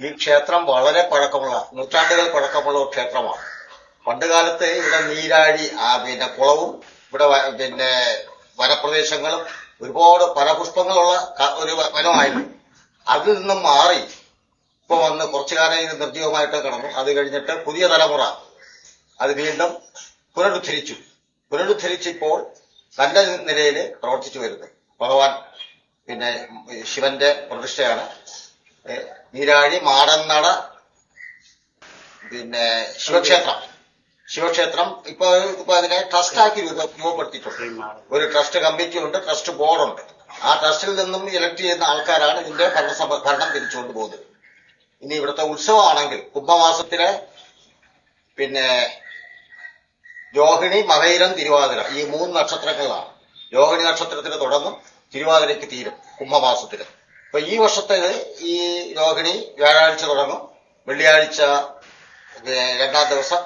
ഈ ക്ഷേത്രം വളരെ പഴക്കമുള്ള നൂറ്റാണ്ടുകൾ പഴക്കമുള്ള ഒരു ക്ഷേത്രമാണ്. പണ്ടുകാലത്ത് ഇവിടെ നീരാഴി ആ പിന്നെ കുളവും ഇവിടെ പിന്നെ വനപ്രദേശങ്ങളും ഒരുപാട് ഫലപുഷ്പങ്ങളുള്ള ഒരു വനമായിരുന്നു. അതിൽ നിന്നും മാറി ഇപ്പൊ വന്ന് കുറച്ചു കാലം ഇത് നിർജീവമായിട്ട് കിടന്നു. അത് കഴിഞ്ഞിട്ട് പുതിയ തലമുറ അത് വീണ്ടും പുനരുദ്ധരിച്ചു. പുനരുദ്ധരിച്ചിപ്പോൾ നല്ല നിലയിൽ പ്രവർത്തിച്ചു വരുന്നത് ഭഗവാൻ പിന്നെ ശിവന്റെ പ്രതിഷ്ഠയാണ്. നീരാഴി മാടന്നട പിന്നെ ശിവക്ഷേത്രം. ശിവക്ഷേത്രം ഇപ്പൊ ഇപ്പൊ അതിനെ ട്രസ്റ്റാക്കി രൂപ രൂപപ്പെടുത്തിയിട്ടുണ്ട്. ഒരു ട്രസ്റ്റ് കമ്മിറ്റി ഉണ്ട് ട്രസ്റ്റ് ബോർഡുണ്ട് ആ ട്രസ്റ്റിൽ നിന്നും ഇലക്ട് ചെയ്യുന്ന ആൾക്കാരാണ് ഇതിന്റെ ഭരണസഭ ഭരണം തിരിച്ചുകൊണ്ട് പോകുന്നത്. ഇനി ഇവിടുത്തെ ഉത്സവമാണെങ്കിൽ കുംഭമാസത്തിലെ പിന്നെ രോഹിണി മകയിരം തിരുവാതിര ഈ മൂന്ന് നക്ഷത്രങ്ങളാണ്. രോഹിണി നക്ഷത്രത്തിന് തുടങ്ങും തിരുവാതിരയ്ക്ക് തീരും കുംഭമാസത്തിൽ. അപ്പൊ ഈ വർഷത്തെ ഈ രോഹിണി വ്യാഴാഴ്ച തുടങ്ങും. വെള്ളിയാഴ്ച രണ്ടാം ദിവസം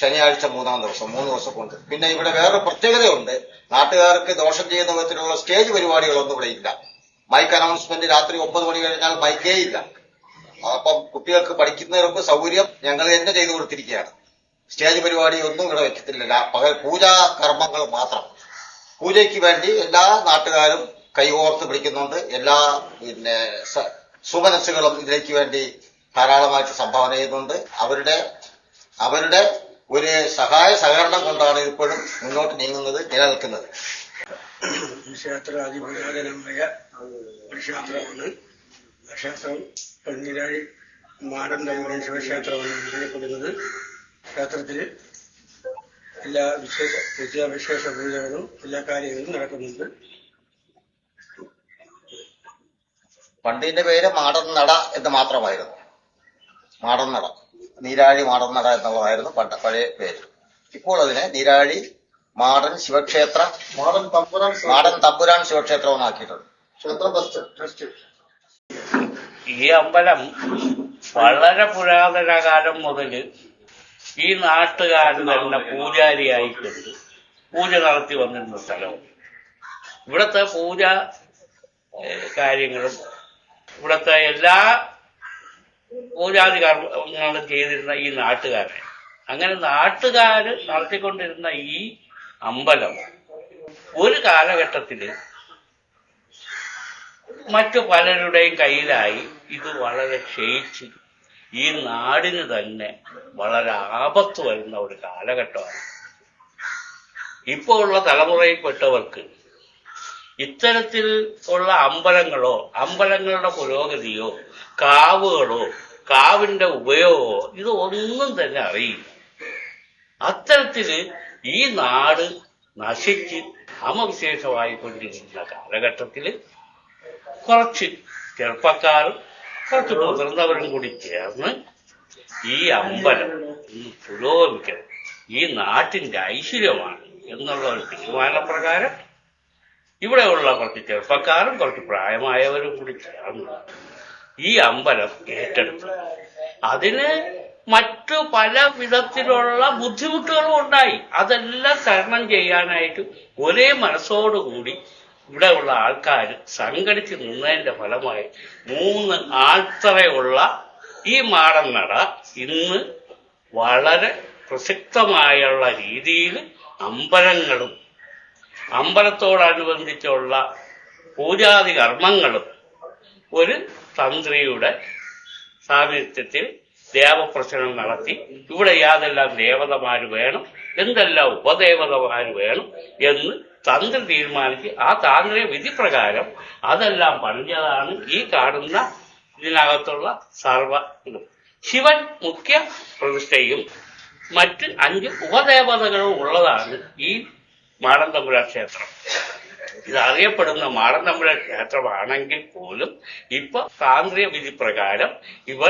ശനിയാഴ്ച മൂന്നാം ദിവസം മൂന്ന് ദിവസം കൊണ്ട് പിന്നെ ഇവിടെ വേറൊരു പ്രത്യേകതയുണ്ട്. നാട്ടുകാർക്ക് ദോഷം ചെയ്യുന്ന വിധത്തിലുള്ള സ്റ്റേജ് പരിപാടികളൊന്നും ഇവിടെ ഇല്ല. മൈക്ക് അനൗൺസ്മെന്റ് രാത്രി ഒമ്പത് മണി കഴിഞ്ഞാൽ മൈക്കേ ഇല്ല. അപ്പം കുട്ടികൾക്ക് പഠിക്കുന്നവർക്ക് സൗകര്യം ഞങ്ങൾ തന്നെ ചെയ്തു കൊടുത്തിരിക്കുകയാണ്. സ്റ്റേജ് പരിപാടി ഒന്നും ഇവിടെ വെച്ചിട്ടില്ല പകൽ പൂജാ കർമ്മങ്ങൾ മാത്രം. പൂജയ്ക്ക് വേണ്ടി എല്ലാ നാട്ടുകാരും കൈകോർത്ത് പിടിക്കുന്നുണ്ട്. എല്ലാ പിന്നെ സുമനസ്സുകളും ഇതിലേക്ക് വേണ്ടി ധാരാളമായിട്ട് സംഭാവന ചെയ്യുന്നുണ്ട്. അവരുടെ അവരുടെ ഒരു സഹായ സഹകരണം കൊണ്ടാണ് ഇപ്പോഴും മുന്നോട്ട് നീങ്ങുന്നത് നിലനിൽക്കുന്നത്. ക്ഷേത്ര അതിപുരാതനമായ ക്ഷേത്രമാണ് ക്ഷേത്രം പന്നിരാഴി മാടൻ ശിവക്ഷേത്രമാണ് അറിയപ്പെടുന്നത് ക്ഷേത്രത്തിൽ എല്ലാ വിശേഷ വിദ്യാവിശേഷ പൂജകളും എല്ലാ കാര്യങ്ങളും നടക്കുന്നുണ്ട്. പണ്ടിന്റെ പേര് മാടന്നട എന്ന് മാത്രമായിരുന്നു. മാടന്നട നീരാഴി മാടന്നട എന്നുള്ളതായിരുന്നു പണ്ട് പഴയ പേര്. ഇപ്പോൾ അതിനെ നീരാഴി മാടൻ ശിവക്ഷേത്ര മാടൻ തമ്പുരാൻ മാടൻ തമ്പുരാൻ ശിവക്ഷേത്രം എന്നാക്കിയിട്ടുണ്ട്. ഈ അമ്പലം വളരെ പുരാതന കാലം മുതൽ ഈ നാട്ടുകാർ തന്നെ പൂജാരിയായിക്കൊണ്ട് പൂജ നടത്തി വന്നിരുന്ന സ്ഥലവും. ഇവിടുത്തെ പൂജ കാര്യങ്ങളും ഇവിടുത്തെ എല്ലാ പൂജാതി കർമ്മങ്ങളും ചെയ്തിരുന്ന ഈ നാട്ടുകാരെ. അങ്ങനെ നാട്ടുകാർ നടത്തിക്കൊണ്ടിരുന്ന ഈ അമ്പലം ഒരു കാലഘട്ടത്തിൽ മറ്റു പലരുടെയും കയ്യിലായി ഇത് വളരെ ക്ഷയിച്ച്. ഈ നാടിന് തന്നെ വളരെ ആപത്ത് വരുന്ന ഒരു കാലഘട്ടമാണ്. ഇപ്പോ ഉള്ള തലമുറയിൽപ്പെട്ടവർക്ക് ഇത്തരത്തിൽ ഉള്ള അമ്പലങ്ങളോ അമ്പലങ്ങളുടെ പുരോഗതിയോ കാവുകളോ കാവിന്റെ ഉപയോഗമോ ഇതൊന്നും തന്നെ അറിയില്ല. അത്തരത്തിൽ ഈ നാട് നശിച്ച് നാമവിശേഷമായി കൊണ്ടിരിക്കുന്ന കാലഘട്ടത്തിൽ കുറച്ച് ചെറുപ്പക്കാരും കുറച്ച് മുതിർന്നവരും കൂടി ചേർന്ന് ഈ അമ്പലം പുരോഗമിക്കണം. ഈ നാട്ടിന്റെ ഐശ്വര്യമാണ് എന്നുള്ള ഒരു തീരുമാനപ്രകാരം ഇവിടെയുള്ള കുറച്ച് ചെറുപ്പക്കാരും കുറച്ച് പ്രായമായവരും കൂടി ചേർന്ന് ഈ അമ്പലം ഏറ്റെടുത്തു. അതിന് മറ്റു പല വിധത്തിലുള്ള ബുദ്ധിമുട്ടുകളും ഉണ്ടായി. അതെല്ലാം തരണം ചെയ്യാനായിട്ട് ഒരേ മനസ്സോടുകൂടി ഇവിടെയുള്ള ആൾക്കാർ സംഘടിച്ച് നിന്നതിന്റെ ഫലമായി മൂന്ന് ആൾത്തറയുള്ള ഈ മാടന്നട ഇന്ന് വളരെ പ്രസക്തമായുള്ള രീതിയിൽ അമ്പലങ്ങളും അമ്പലത്തോടനുബന്ധിച്ചുള്ള പൂജാതി കർമ്മങ്ങളും ഒരു തന്ത്രിയുടെ സാന്നിധ്യത്തിൽ ദേവപ്രശ്നം നടത്തി ഇവിടെ യാതെല്ലാം ദേവതമാർ വേണം എന്തെല്ലാം ഉപദേവതമാർ വേണം എന്ന് തന്ത്രി തീരുമാനിച്ച് ആ താന്ത്രിക വിധി പ്രകാരം അതെല്ലാം പണിഞ്ഞതാണ് ഈ കാണുന്ന ഇതിനകത്തുള്ള സർവ ശിവൻ മുഖ്യ പ്രതിഷ്ഠയും മറ്റ് അഞ്ച് ഉപദേവതകളും ഉള്ളതാണ് ഈ മാടന്തമ്പുര ക്ഷേത്രം. ഇത് അറിയപ്പെടുന്ന മാടന്തമ്പുര ക്ഷേത്രമാണെങ്കിൽ പോലും ഇപ്പൊ താന്ത്രിക വിധി പ്രകാരം ഇവ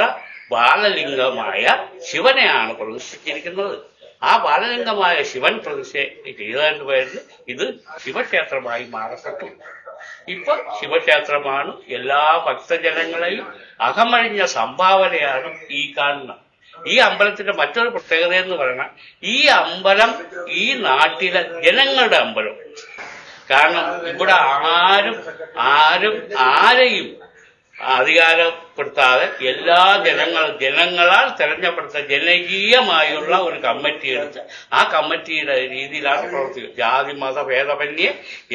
ബാലലിംഗമായ ശിവനെയാണ് പ്രതിഷ്ഠിച്ചിരിക്കുന്നത്. ആ ബാലലിംഗമായ ശിവൻ പ്രതിഷ്ഠ ചെയ്തതിന്റെ പേരിൽ ഇത് ശിവക്ഷേത്രമായി മാറപ്പെട്ടു. ഇപ്പൊ ശിവക്ഷേത്രമാണ് എല്ലാ ഭക്തജനങ്ങളെയും അകമഴിഞ്ഞ സംഭാവനയാണ് ഈ കാണുന്നത്. ഈ അമ്പലത്തിന്റെ മറ്റൊരു പ്രത്യേകത എന്ന് പറഞ്ഞാൽ ഈ അമ്പലം ഈ നാട്ടിലെ ജനങ്ങളുടെ അമ്പലം. കാരണം ഇവിടെ ആരും ആരും ആരെയും അധികാരപ്പെടുത്താതെ എല്ലാ ജനങ്ങൾ ജനങ്ങളാൽ തെരഞ്ഞെടുത്ത ജനകീയമായുള്ള ഒരു കമ്മിറ്റി എടുത്ത് ആ കമ്മിറ്റിയുടെ രീതിയിലാണ് പ്രവർത്തിക്കുക ജാതി മത ഭേദമന്യേ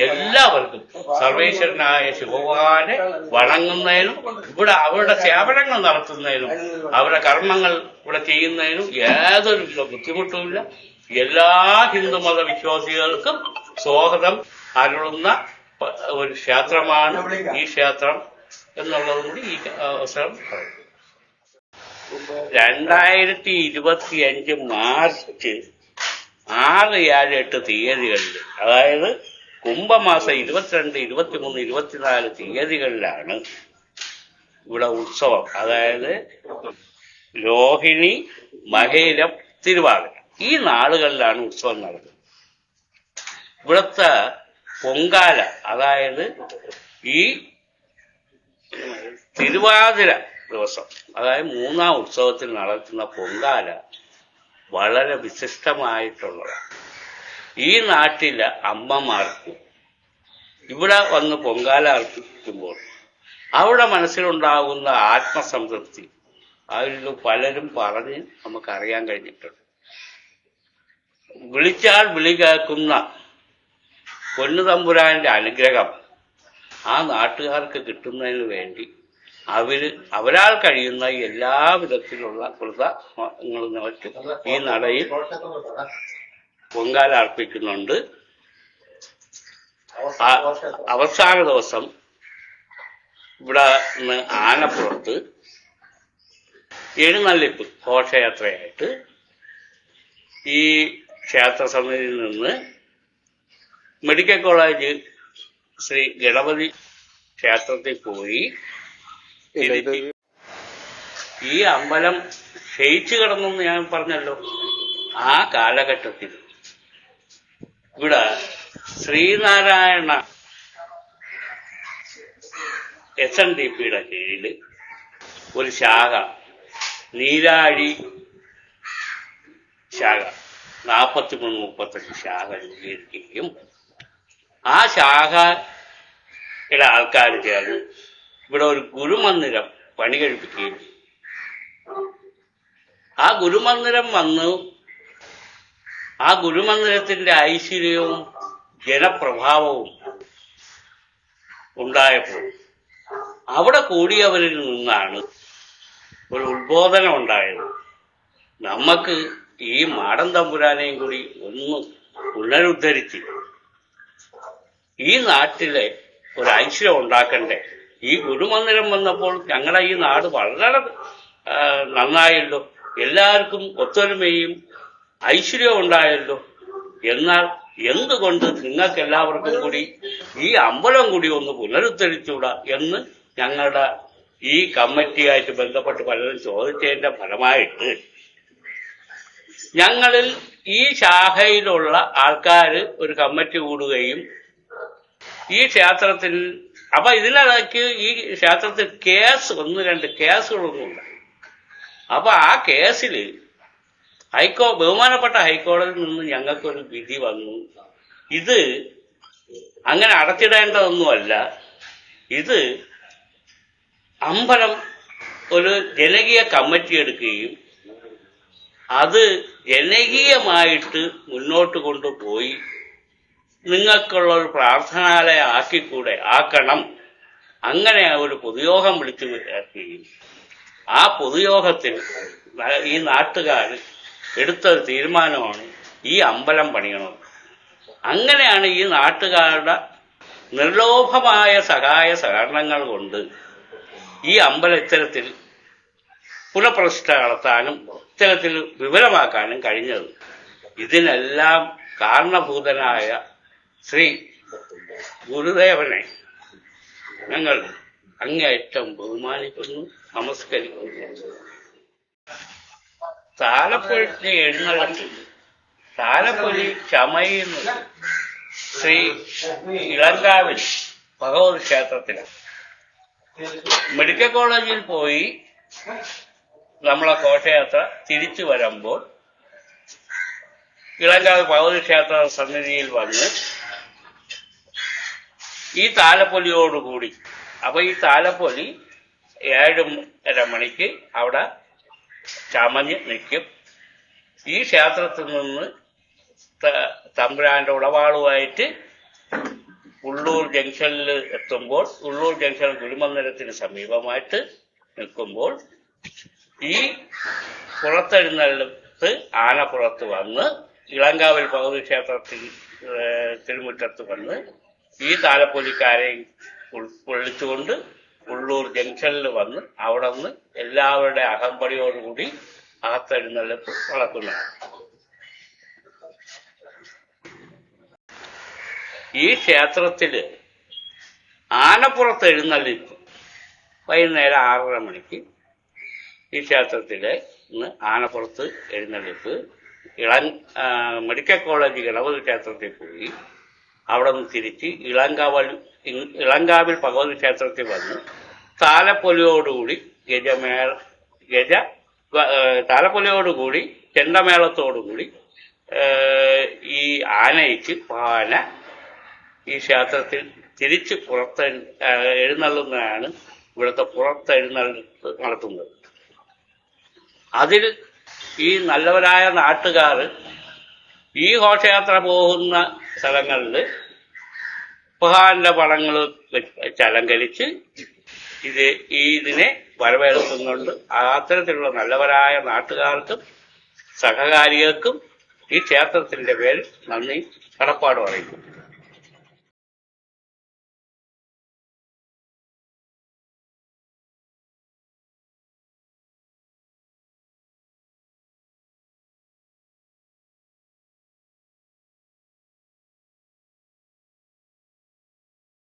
എല്ലാവർക്കും സർവേശ്വരനായ ശിവഭഗവാനെ വണങ്ങുന്നതിനും ഇവിടെ അവരുടെ സേവനങ്ങൾ നടത്തുന്നതിനും അവരുടെ കർമ്മങ്ങൾ ഇവിടെ ചെയ്യുന്നതിനും യാതൊരു ബുദ്ധിമുട്ടുമില്ല. എല്ലാ ഹിന്ദുമത വിശ്വാസികൾക്കും സ്വാഗതം. അരുളുന്ന ഒരു ക്ഷേത്രമാണ് ഈ ക്ഷേത്രം എന്നുള്ളതും കൂടി ഈ അവസരം പറയും രണ്ടായിരത്തി ഇരുപത്തി അഞ്ച് മാർച്ച് ആറ് ഏഴ് എട്ട് തീയതികളിൽ അതായത് കുംഭമാസം ഇരുപത്തിരണ്ട് ഇരുപത്തിമൂന്ന് ഇരുപത്തിനാല് തീയതികളിലാണ് ഇവിടെ ഉത്സവം. അതായത് രോഹിണി മഹേരം തിരുവാതിര. ഈ നാളുകളിലാണ് ഉത്സവം നടക്കുന്നത്. ഇവിടുത്തെ പൊങ്കാല അതായത് ഈ തിരുവാതിര ദിവസം അതായത് മൂന്നാം ഉത്സവത്തിൽ നടത്തുന്ന പൊങ്കാല വളരെ വിശിഷ്ടമായിട്ടുള്ളതാണ്. ഈ നാട്ടിലെ അമ്മമാർക്കും ഇവിടെ വന്ന് പൊങ്കാല അർപ്പിക്കുമ്പോൾ അവിടെ മനസ്സിലുണ്ടാകുന്ന ആത്മസംതൃപ്തി അതിൽ പലരും പറഞ്ഞ് നമുക്കറിയാൻ കഴിഞ്ഞിട്ടുണ്ട്. വിളിച്ചാൽ വിളി കേൾക്കുന്ന പൊന്നുതമ്പുരാന്റെ അനുഗ്രഹം ആ നാട്ടുകാർക്ക് കിട്ടുന്നതിന് വേണ്ടി അവർ അവരാൾ കഴിയുന്ന എല്ലാ വിധത്തിലുള്ള കൃതങ്ങളും മറ്റും ഈ നടയിൽ പൊങ്കാല അർപ്പിക്കുന്നുണ്ട്. അവസാന ദിവസം ഇവിടെ ആനപ്പുറത്ത് എഴുന്നള്ളിപ്പ് ഘോഷയാത്രയായിട്ട് ഈ ക്ഷേത്ര സമിതിയിൽ നിന്ന് മെഡിക്കൽ കോളേജ് ശ്രീ ഗണപതി ക്ഷേത്രത്തിൽ പോയി. ഈ അമ്പലം ക്ഷയിച്ചു കിടന്നെന്ന് ഞാൻ പറഞ്ഞല്ലോ. ആ കാലഘട്ടത്തിൽ ഇവിടെ ശ്രീനാരായണ എസ് എൻ ഡി പിയുടെ കീഴിൽ ഒരു ശാഖ നീരാഴി ശാഖ. നാൽപ്പത്തിമൂന്ന് മുപ്പത്തഞ്ച് ശാഖ രൂപീകരിക്കുകയും ആ ശാഖയുടെ ആൾക്കാർ ചേർന്ന് ഇവിടെ ഒരു ഗുരുമന്ദിരം പണി കഴിപ്പിക്കുകയും ആ ഗുരുമന്ദിരം വന്ന് ആ ഗുരുമന്ദിരത്തിന്റെ ഐശ്വര്യവും ജനപ്രഭാവവും ഉണ്ടായപ്പോൾ അവിടെ കൂടിയവരിൽ നിന്നാണ് ഒരു ഉദ്ബോധനം ഉണ്ടായത്. നമുക്ക് ഈ മാടൻ തമ്പുരാനെയും കൂടി ഒന്ന് പുനരുദ്ധരിച്ച് ഈ നാട്ടിലെ ഒരു ഐശ്വര്യം ഉണ്ടാക്കണ്ടേ? ഈ ഗുരുമന്ദിരം വന്നപ്പോൾ ഞങ്ങളുടെ ഈ നാട് വളരെ നന്നായല്ലോ. എല്ലാവർക്കും ഒത്തൊരുമയും ഐശ്വര്യവും ഉണ്ടായല്ലോ. എന്നാൽ എന്തുകൊണ്ട് നിങ്ങൾക്ക് എല്ലാവർക്കും കൂടി ഈ അമ്പലം കൂടി ഒന്ന് പുനരുദ്ധരിച്ചുകൂടാ എന്ന് ഞങ്ങളുടെ ഈ കമ്മിറ്റിയായിട്ട് ബന്ധപ്പെട്ട് പലരും ചോദിച്ചതിന്റെ ഫലമായിട്ട് ഞങ്ങളിൽ ഈ ശാഖയിലുള്ള ആൾക്കാർ ഒരു കമ്മിറ്റി കൂടുകയും ഈ ക്ഷേത്രത്തിൽ അപ്പൊ ഇതിനിടയ്ക്ക് ഈ ക്ഷേത്രത്തിൽ കേസ് ഒന്ന് രണ്ട് കേസുകളൊന്നുമില്ല. അപ്പൊ ആ കേസിൽ ഹൈക്കോ ബഹുമാനപ്പെട്ട ഹൈക്കോടതിയിൽ നിന്ന് ഞങ്ങൾക്കൊരു വിധി വന്നു. ഇത് അങ്ങനെ അടച്ചിടേണ്ടതൊന്നുമല്ല. ഇത് അമ്പലം ഒരു ജനകീയ കമ്മിറ്റി എടുക്കുകയും അത് ജനകീയമായിട്ട് മുന്നോട്ട് കൊണ്ടുപോയി നിങ്ങൾക്കുള്ള ഒരു പ്രാർത്ഥനാലയ ആക്കിക്കൂടെ ആക്കണം. അങ്ങനെ ഒരു പൊതുയോഗം വിളിച്ചു ചേർക്കുകയും. ആ പൊതുയോഗത്തിൽ ഈ നാട്ടുകാർ എടുത്തൊരു തീരുമാനമാണ് ഈ അമ്പലം പണിയണം അങ്ങനെയാണ് ഈ നാട്ടുകാരുടെ നിർലോഭമായ സഹായ സഹകരണങ്ങൾ കൊണ്ട് ഈ അമ്പലം പുനഃപ്രതിഷ്ഠ നടത്താനും ഇത്തരത്തിൽ വിപുലമാക്കാനും കഴിഞ്ഞത്. ഇതിനെല്ലാം കാരണഭൂതനായ ശ്രീ ഗുരുദേവനെ ഞങ്ങൾ അങ്ങേയറ്റം ബഹുമാനിക്കുന്നു നമസ്കരിക്കുന്നു. താലപ്പൊലി എഴുന്നള്ളത്തിൽ താലപ്പൊലി ചമയുന്ന ശ്രീ ഇളങ്കാവിൽ ഭഗവത് ക്ഷേത്രത്തിലാണ് മെഡിക്കൽ കോളേജിൽ പോയി നമ്മളെ ഘോഷയാത്ര തിരിച്ചു വരുമ്പോൾ ഇളങ്കാവ് ഭഗവതി ക്ഷേത്ര സന്നിധിയിൽ വന്ന് ഈ താലപ്പൊലിയോടുകൂടി അപ്പൊ ഈ താലപ്പൊലി ഏഴര മണിക്ക് അവിടെ ചമഞ്ഞ് നിൽക്കും. ഈ ക്ഷേത്രത്തിൽ നിന്ന് തമ്പുരാന്റെ ഉടവാളുമായിട്ട് ഉള്ളൂർ ജംഗ്ഷനിൽ എത്തുമ്പോൾ ഉള്ളൂർ ജംഗ്ഷൻ ഗുരുമന്ദിരത്തിന് സമീപമായിട്ട് നിൽക്കുമ്പോൾ ഈ പുറത്തെഴുന്നള്ളത്ത് പുറത്ത് വന്ന് ഇളങ്കാവിൽ ഭഗവതി ക്ഷേത്രത്തിൽ തിരുമുറ്റത്ത് വന്ന് ഈ താലപ്പൊലിക്കാരെ വിളിച്ചുകൊണ്ട് ഉള്ളൂർ ജംഗ്ഷനിൽ വന്ന് അവിടെ നിന്ന് എല്ലാവരുടെ അകമ്പടിയോടുകൂടി അകത്തെഴുന്നള്ളത്ത് നടക്കുന്നതാണ് ഈ ക്ഷേത്രത്തിൽ ആനപ്പുറത്ത് എഴുന്നള്ളിപ്പ് വൈകുന്നേരം ആറര മണിക്ക് ഈ ക്ഷേത്രത്തിലെ ഇന്ന് ആനപ്പുറത്ത് എഴുന്നള്ളിപ്പ്. ഇളൻ മെഡിക്കൽ കോളേജ് ഗണപതി ക്ഷേത്രത്തിൽ പോയി. അവിടെ നിന്ന് തിരിച്ച് ഇളങ്കാവൽ ഇളങ്കാവിൽ ഭഗവതി ക്ഷേത്രത്തിൽ വന്ന്. താലപ്പൊലിയോടുകൂടി ഗജമേള ഗജ താലപ്പൊലിയോടുകൂടി ചെണ്ടമേളത്തോടുകൂടി ഈ ആനയിച്ച് പാന ഈ ക്ഷേത്രത്തിൽ തിരിച്ച് പുറത്ത് എഴുന്നള്ളുന്നതാണ് ഇവിടുത്തെ പുറത്ത് നടത്തുന്നത്. അതിൽ ഈ നല്ലവരായ നാട്ടുകാർ ഈ ഘോഷയാത്ര പോകുന്ന സ്ഥലങ്ങളിൽ ഭഗവാന്റെ പടങ്ങൾ വെച്ച് അലങ്കരിച്ച് ഇത് ഈ ഇതിനെ വരവേൽക്കുന്നുണ്ട്. അത്തരത്തിലുള്ള നല്ലവരായ നാട്ടുകാർക്കും സഹകാരികൾക്കും ഈ ക്ഷേത്രത്തിന്റെ പേരിൽ നന്ദി കടപ്പാട് പറയുന്നു.